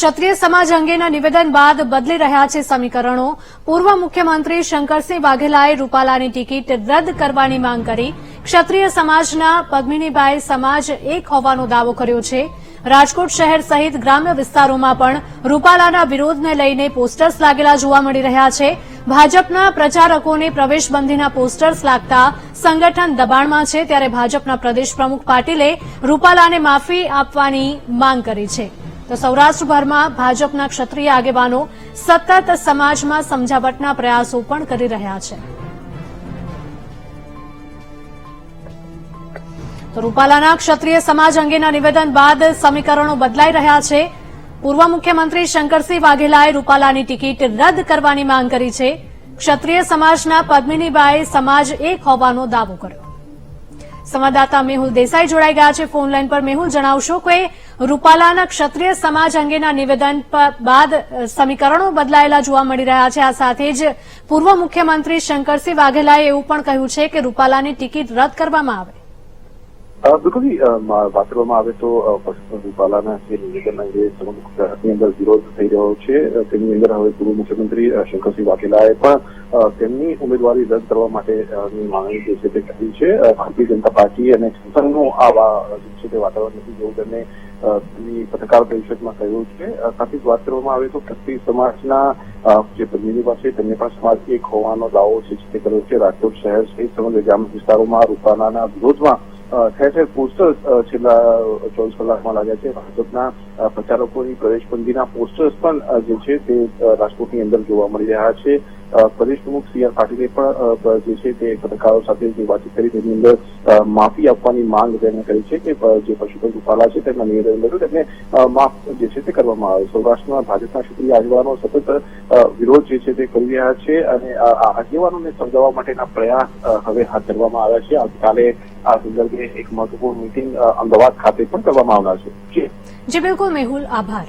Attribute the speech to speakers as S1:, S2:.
S1: ક્ષત્રિય સમાજ અંગેના નિવેદન બાદ બદલી રહ્યા છે સમીકરણો. પૂર્વ મુખ્યમંત્રી શંકરસિંહ વાઘેલાએ રૂપાલાની ટિકિટ રદ કરવાની માંગ કરી. ક્ષત્રિય સમાજના પદ્મિનીબાઈ સમાજ એક હોવાનો દાવો કર્યો છે. રાજકોટ શહેર સહિત ગ્રામ્ય વિસ્તારોમાં પણ રૂપાલાના વિરોધને લઈને પોસ્ટર્સ લાગેલા જોવા મળી રહ્યા છે. ભાજપના પ્રચારકોને પ્રવેશબંધીના પોસ્ટર્સ લાગતા સંગઠન દબાણમાં છે, ત્યારે ભાજપના પ્રદેશ પ્રમુખ પાટીલે રૂપાલાને માફી આપવાની માંગ કરી છે. તો સૌરાષ્ટ્રભરમાં ભાજપના ક્ષત્રિય આગેવાનો સતત સમાજમાં સમજાવટના પ્રયાસો પણ કરી રહ્યા છે. તો રૂપાલાના ક્ષત્રિય સમાજ અંગેના નિવેદન બાદ સમીકરણો બદલાઈ રહ્યા છે. પૂર્વ મુખ્યમંત્રી શંકરસિંહ વાઘેલાએ રૂપાલાની ટિકિટ રદ કરવાની માંગ કરી છે. ક્ષત્રિય સમાજના પદ્મિનીબાએ સમાજ એક હોવાનો દાવો કર્યો. સંવાદદાતા મેહુલ દેસાઈ જોડાઈ ગયા છે. ફોન લાઇન પર મેહુલ, જણાવશો કે રૂપાલાના ક્ષત્રિય સમાજ અંગેના નિવેદન બાદ સમીકરણો બદલાયેલા જોવા મળી રહ્યા છે. આ સાથે જ પૂર્વ મુખ્યમંત્રી શંકરસિંહ વાઘેલાએ એવું પણ કહ્યું છે કે રૂપાલાની ટિકિટ રદ કરવામાં આવે.
S2: વાત કરવામાં આવે તો પશુપાલાના જે નિવેદન અંગે સમગ્ર ગુજરાતની અંદર વિરોધ થઈ રહ્યો છે. તેની અંદર હવે પૂર્વ મુખ્યમંત્રી શંકરસિંહ વાઘેલાએ પણ તેમની ઉમેદવારી રદ કરવા માટે માંગણી જે છે તે કરી છે. ભારતીય જનતા પાર્ટી અને સંઘનું આ જે છે તે વાતાવરણ નથી જેવું તેમણે પત્રકાર પરિષદમાં કહ્યું છે. સાથે જ વાત કરવામાં આવે તો ક્ષત્રિય સમાજના જે પ્રતિનિધિઓ છે, તેમને પણ સમાજ એક હોવાનો દાવો છે તે કર્યો છે. રાજકોટ શહેર સહિત સમગ્ર ગ્રામ વિસ્તારોમાં રૂપાલાના વિરોધમાં ઠેર ઠેર પોસ્ટર્સ છેલ્લા ચોવીસ કલાકમાં લાગ્યા છે. ભાજપના પ્રચારકોની પ્રવેશબંધીના પોસ્ટર્સ પણ જે છે તે રાજકોટની અંદર જોવા મળી રહ્યા છે. પ્રદેશ પ્રમુખ સી આર પાટીલે પણ જે છે તે પત્રકારો સાથે જે વાતચીત કરી તેની અંદર માફી આપવાની માંગ તેમણે કરી છે કે જે પશુપત રૂપાલા છે તેમના નિવેદન કર્યું તેમને માફ જે છે તે કરવામાં આવે. સૌરાષ્ટ્રમાં ભાજપના ક્ષત્રિય આગેવાનો સતત વિરોધ જે છે તે કરી રહ્યા છે અને આ આગેવાનોને સમજાવવા માટેના પ્રયાસ હવે હાથ ધરવામાં આવ્યા છે. આવતીકાલે આ સંદર્ભે એક મહત્વપૂર્ણ મિટિંગ અમદાવાદ ખાતે પણ કરવામાં આવનાર છે.
S1: જી, બિલકુલ, મેહુલ. આભાર.